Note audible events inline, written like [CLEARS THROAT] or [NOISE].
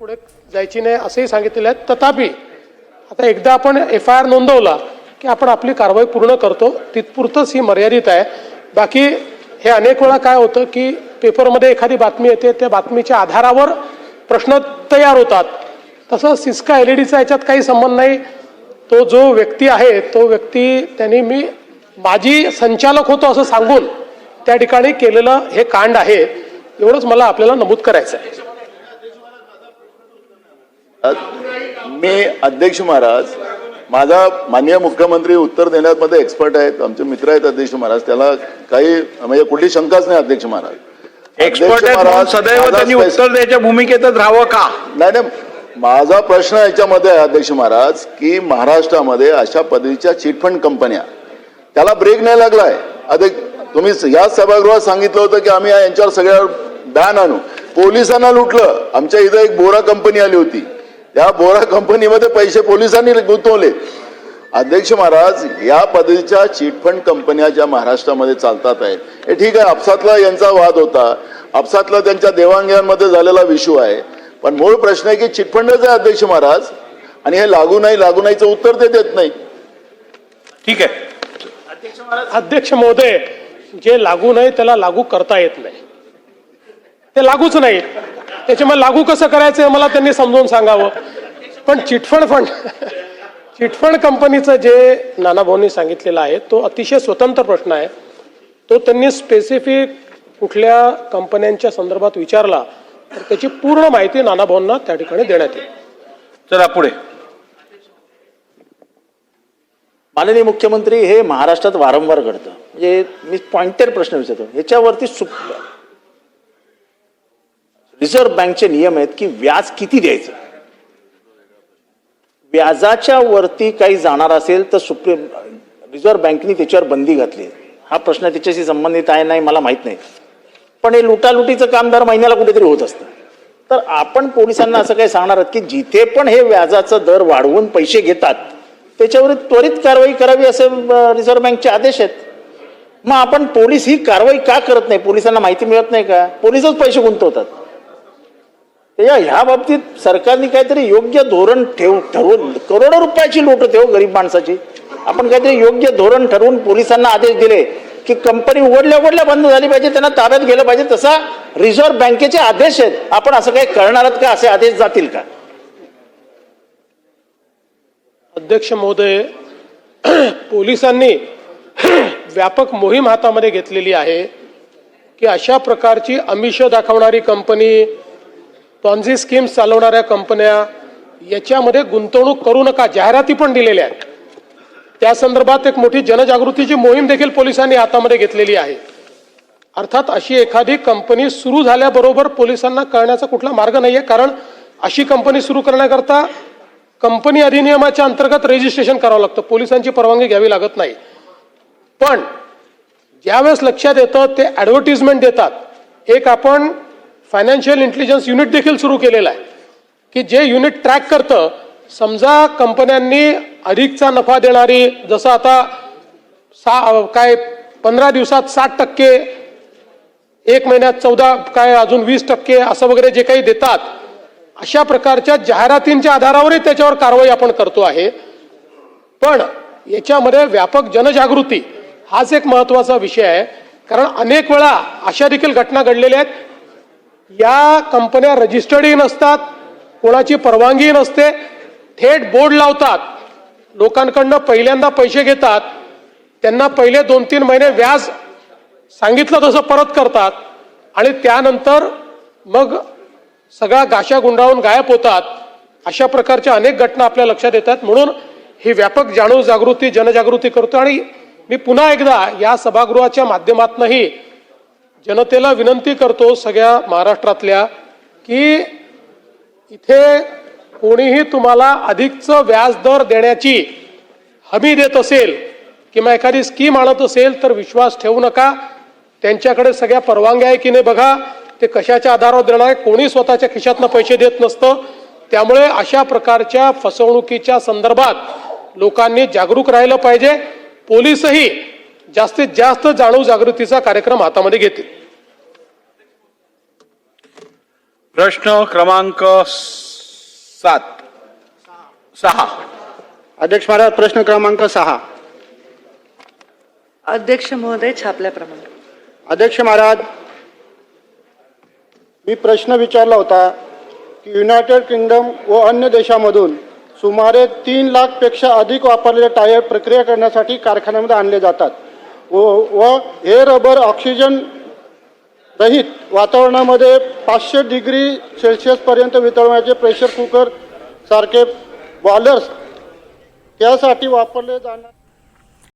पुढे जायची नाही असंही सांगितलेलं आहे. तथापि आता एकदा आपण एफ आय आर नोंदवला की आपण आपली कारवाई पूर्ण करतो तिथपुरतंच ही मर्यादित आहे. बाकी हे अनेक वेळा काय होतं की पेपरमध्ये एखादी बातमी येते त्या बातमीच्या आधारावर प्रश्न तयार होतात. तसं सिस्का एल ई डीचा याच्यात काही संबंध नाही. तो जो व्यक्ती आहे तो व्यक्ती त्यांनी मी माजी संचालक होतो असं सांगून त्या ठिकाणी केलेलं हे कांड आहे. एवढंच मला आपल्याला नमूद करायचं आहे. मी अध्यक्ष महाराज माझा माननीय मुख्यमंत्री उत्तर देण्यामध्ये एक्सपर्ट आहेत आमचे मित्र आहेत अध्यक्ष महाराज त्याला काही म्हणजे कुठली शंकाच नाही अध्यक्ष महाराज. एक्सपर्ट अध्यक्ष सदैव त्यांनी उत्तर द्यायच्या भूमिकेतच राहावं का? नाही नाही माझा प्रश्न याच्यामध्ये आहे अध्यक्ष महाराज की महाराष्ट्रामध्ये अशा पद्धतीच्या चिटफंड कंपन्या त्याला ब्रेक नाही लागलाय. अधिक तुम्ही या सभागृहात सांगितलं होतं की आम्ही यांच्यावर सगळ्यावर बॅन आणू. पोलिसांना लुटलं. आमच्या इथं एक बोरा कंपनी आली होती. त्या बोरा कंपनीमध्ये पैसे पोलिसांनी गुंतवले. अध्यक्ष महाराज या पद्धतीच्या चिटफंड कंपन्या ज्या महाराष्ट्रामध्ये चालतात आहेत हे ठीक आहे आपसातला यांचा वाद होता. आपसातला त्यांच्या देवाणघेवाणमध्ये झालेला विषू आहे. पण मूळ प्रश्न आहे की चिटफंडच आहे अध्यक्ष महाराज. आणि हे लागू नाही लागू नाहीचं उत्तर ते देत नाही ठीक आहे. अध्यक्ष महोदय जे लागू नाही त्याला लागू करता येत नाही. ते लागूच नाही त्याच्यामुळे लागू कसं करायचं हे मला त्यांनी समजावून सांगावं. पण चिटफंड फंड चिटफंड कंपनीचं जे नानाभाऊंनी सांगितलेलं आहे तो अतिशय स्वतंत्र प्रश्न आहे. तो त्यांनी स्पेसिफिक कुठल्या कंपन्यांच्या संदर्भात विचारला तर त्याची पूर्ण माहिती नानाभाऊंना त्या ठिकाणी देण्यात येईल. चला पुढे. माननीय मुख्यमंत्री हे महाराष्ट्रात वारंवार घडतं. म्हणजे मी पॉइंटेड प्रश्न विचारतो. ह्याच्यावरती सुप रिझर्व्ह बँकचे नियम आहेत की व्याज किती द्यायचं? व्याजाच्या वरती काही जाणार असेल तर सुप्रीम रिझर्व्ह बँकेने त्याच्यावर बंदी घातली हा प्रश्न त्याच्याशी संबंधित आहे नाही मला माहीत नाही. पण हे लुटालुटीचं काम दर महिन्याला कुठेतरी होत असतं. तर आपण पोलिसांना असं काही सांगणार आहोत की जिथे पण हे व्याजाचा दर वाढवून पैसे घेतात त्याच्यावर त्वरित कारवाई करावी असे रिझर्व्ह बँकचे आदेश आहेत. मग आपण पोलीस ही कारवाई का करत नाही? पोलिसांना माहिती मिळत नाही का? पोलिसच पैसे गुंतवतात. त्याच्या ह्या बाबतीत सरकारने काहीतरी योग्य धोरण ठेव ठरवून करोडो रुपयाची लूट होते हो गरीब माणसाची. आपण काहीतरी योग्य धोरण ठरवून पोलिसांना आदेश दिले की कंपनी उघडल्या उघडल्या बंद झाली पाहिजे त्यांना ताब्यात गेलं पाहिजे तसा रिझर्व्ह बँकेचे आदेश आहेत. आपण असं काही करणार आहात का? असे आदेश जातील का? अध्यक्ष महोदय [CLEARS THROAT] पोलिसांनी [CLEARS THROAT] व्यापक मोहीम हातामध्ये घेतलेली आहे की अशा प्रकारची अमिष दाखवणारी कंपनी पॉन्झी स्कीम्स चालवणाऱ्या कंपन्या याच्यामध्ये गुंतवणूक करू नका जाहिराती पण दिलेल्या आहेत. त्या संदर्भात एक मोठी जनजागृतीची मोहीम देखील पोलिसांनी हातामध्ये घेतलेली आहे. अर्थात अशी एखादी कंपनी सुरू झाल्याबरोबर पोलिसांना कळण्याचा कुठला मार्ग नाही आहे कारण अशी कंपनी सुरू करण्याकरता कंपनी अधिनियमाच्या अंतर्गत रजिस्ट्रेशन करावं लागतं. पोलिसांची परवानगी घ्यावी लागत नाही. पण ज्यावेळेस लक्षात येतं ते ॲडव्हर्टिजमेंट देतात. एक आपण फायनान्शियल इंटेलिजन्स युनिट देखील सुरू केलेलं आहे. की जे युनिट ट्रॅक करतं समजा कंपन्यांनी अधिकचा नफा देणारी जसं आता सा काय पंधरा दिवसात साठ टक्के एक महिन्यात चौदा काय अजून वीस टक्के असं वगैरे जे काही देतात अशा प्रकारच्या जाहिरातींच्या आधारावरही त्याच्यावर कारवाई आपण करतो आहे. पण याच्यामध्ये व्यापक जनजागृती हाच एक महत्त्वाचा विषय आहे. कारण अनेक वेळा अशा देखील घटना घडलेल्या आहेत या कंपन्या रजिस्टर्डही नसतात कोणाची परवानगी नसते थेट बोर्ड लावतात. लोकांकडनं पहिल्यांदा पैसे घेतात त्यांना पहिले दोन तीन महिने व्याज सांगितलं तसं परत करतात आणि त्यानंतर मग सगळा गाशा गुंडाळून गायब होतात. अशा प्रकारच्या अनेक घटना आपल्या लक्षात येतात. म्हणून ही व्यापक जाणीव जागृती जनजागृती करतो आणि मी पुन्हा एकदा या सभागृहाच्या माध्यमातूनही जनतेला विनंती करतो सगळ्या महाराष्ट्रातल्या की इथे कोणीही तुम्हाला अधिकचं व्याज दर देण्याची हमी देत असेल किंवा एखादी स्कीम आणत असेल तर विश्वास ठेवू नका. त्यांच्याकडे सगळ्या परवानग्या आहे की नाही बघा. ते कशाच्या आधारावर देणार आहे? कोणी स्वतःच्या खिशातनं पैसे देत नसतं. त्यामुळे अशा प्रकारच्या फसवणुकीच्या संदर्भात लोकांनी जागरूक राहिलं पाहिजे. पोलीसही जास्तीत जास्त जाणीव जागृतीचा कार्यक्रम हातामध्ये घेतील. प्रश्न क्रमांक सात. सहा. अध्यक्ष महाराज प्रश्न क्रमांक सहा. अध्यक्ष महोदय छापल्याप्रमाणे. अध्यक्ष महाराज मी प्रश्न विचारला होता की युनायटेड किंगडम व अन्य देशामधून सुमारे तीन लाखपेक्षा अधिक वापरलेले टायर प्रक्रिया करण्यासाठी कारखान्यामध्ये आणले जातात. व व हे रबर ऑक्सिजन रहित वातावरणामध्ये पाचशे डिग्री सेल्सिअसपर्यंत वितळवण्याचे प्रेशर कुकर सारखे बॉलर्स त्यासाठी वापरले जाणार